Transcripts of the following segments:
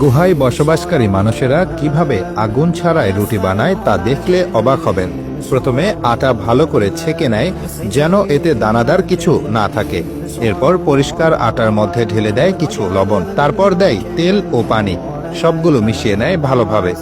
গুহায় বসবাসকারী মানুষেরা কীভাবে আগুন ছাড়াই রুটি বানায় তা দেখলে অবাক হবেন। প্রথমে আটা ভালো করে ছেঁকে নেয়, যেন এতে দানাদার কিছু না থাকে। এরপর পরিষ্কার আটার মধ্যে ঢেলে দেয় কিছু লবণ। তারপর দেয় তেল ও পানি। সবগুলো মিশিয়ে নেয় ভালোভাবে।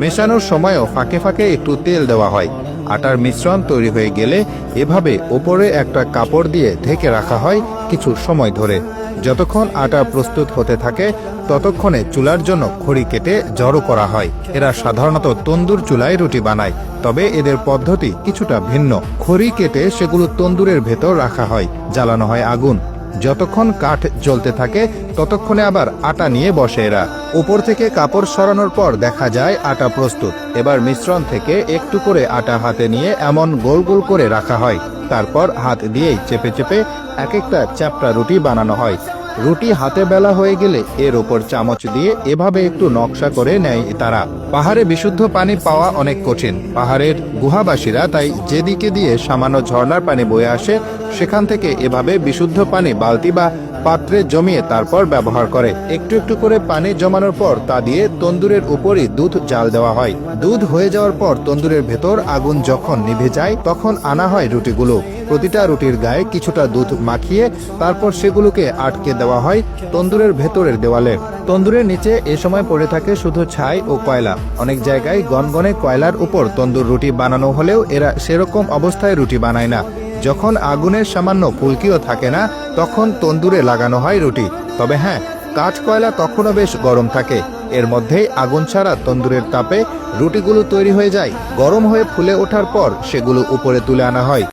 মেশানোর সময়ও ফাঁকে ফাঁকে একটু তেল দেওয়া হয়। আটার মিশ্রণ তৈরি হয়ে গেলে এভাবে ওপরে একটা কাপড় দিয়ে ঢেকে রাখা হয় কিছু সময় ধরে। যতক্ষণ আটা প্রস্তুত হতে থাকে, ততক্ষণে চুলার জন্য খড়ি কেটে জড়ো করা হয়। এরা সাধারণত তন্দুর চুলায় রুটি বানায়, তবে এদের পদ্ধতি কিছুটা ভিন্ন। খড়ি কেটে সেগুলো তন্দুরের ভেতর রাখা হয়, জ্বালানো হয় আগুন। যতক্ষণ কাঠ জ্বলতে থাকে, ততক্ষণে আবার আটা নিয়ে বসে এরা। উপর থেকে কাপড় সরানোর পর দেখা যায় আটা প্রস্তুত। এবার মিশ্রণ থেকে একটু করে আটা হাতে নিয়ে এমন গোল গোল করে রাখা হয়। তারপর হাত দিয়ে চেপে চেপে এক একটা চ্যাপটা রুটি বানানো হয়। রুটি হাতে বেলা হয়ে গেলে এর ওপর চামচ দিয়ে এভাবে একটু নকশা করে নেয় তারা। পাহাড়ে বিশুদ্ধ পানি পাওয়া অনেক কঠিন। পাহাড়ের গুহাবাসীরা তাই যেদিকে দিয়ে সামান্য ঝর্ণার পানি বয়ে আসে, সেখান থেকে এভাবে বিশুদ্ধ পানি বালতি বা পাত্রে জমিয়ে তারপর ব্যবহার করে। একটু একটু করে পানি জমানোর পর তা দিয়ে তন্দুরের উপরই দুধ জাল দেওয়া হয়। দুধ হয়ে যাওয়ার পর তন্দুরের ভেতর আগুন যখন নিভে যায়, তখন আনা হয় রুটিগুলো। প্রতিটা রুটির গায়ে কিছুটা দুধ মাখিয়ে তারপর সেগুলোকে আটকে দেওয়া হয় তন্দুরের ভেতরের দেওয়ালে। তন্দুরের নিচে এ সময় পড়ে থাকে শুধু ছাই ও কয়লা। অনেক জায়গায় গনগনে কয়লার উপর তন্দুর রুটি বানানো হলেও এরা সেরকম অবস্থায় রুটি বানায় না। যখন আগুনের সামান্য ফুলকিও থাকে না, তখন তন্দুরে লাগানো হয় রুটি। তবে হ্যাঁ কাঠ কয়লা তখনও বেশ গরম থাকে। এর মধ্যেই আগুন ছাড়া তন্দুরের তাপে রুটিগুলো তৈরি হয়ে যায়। গরম হয়ে ফুলে ওঠার পর সেগুলো উপরে তুলে আনা হয়।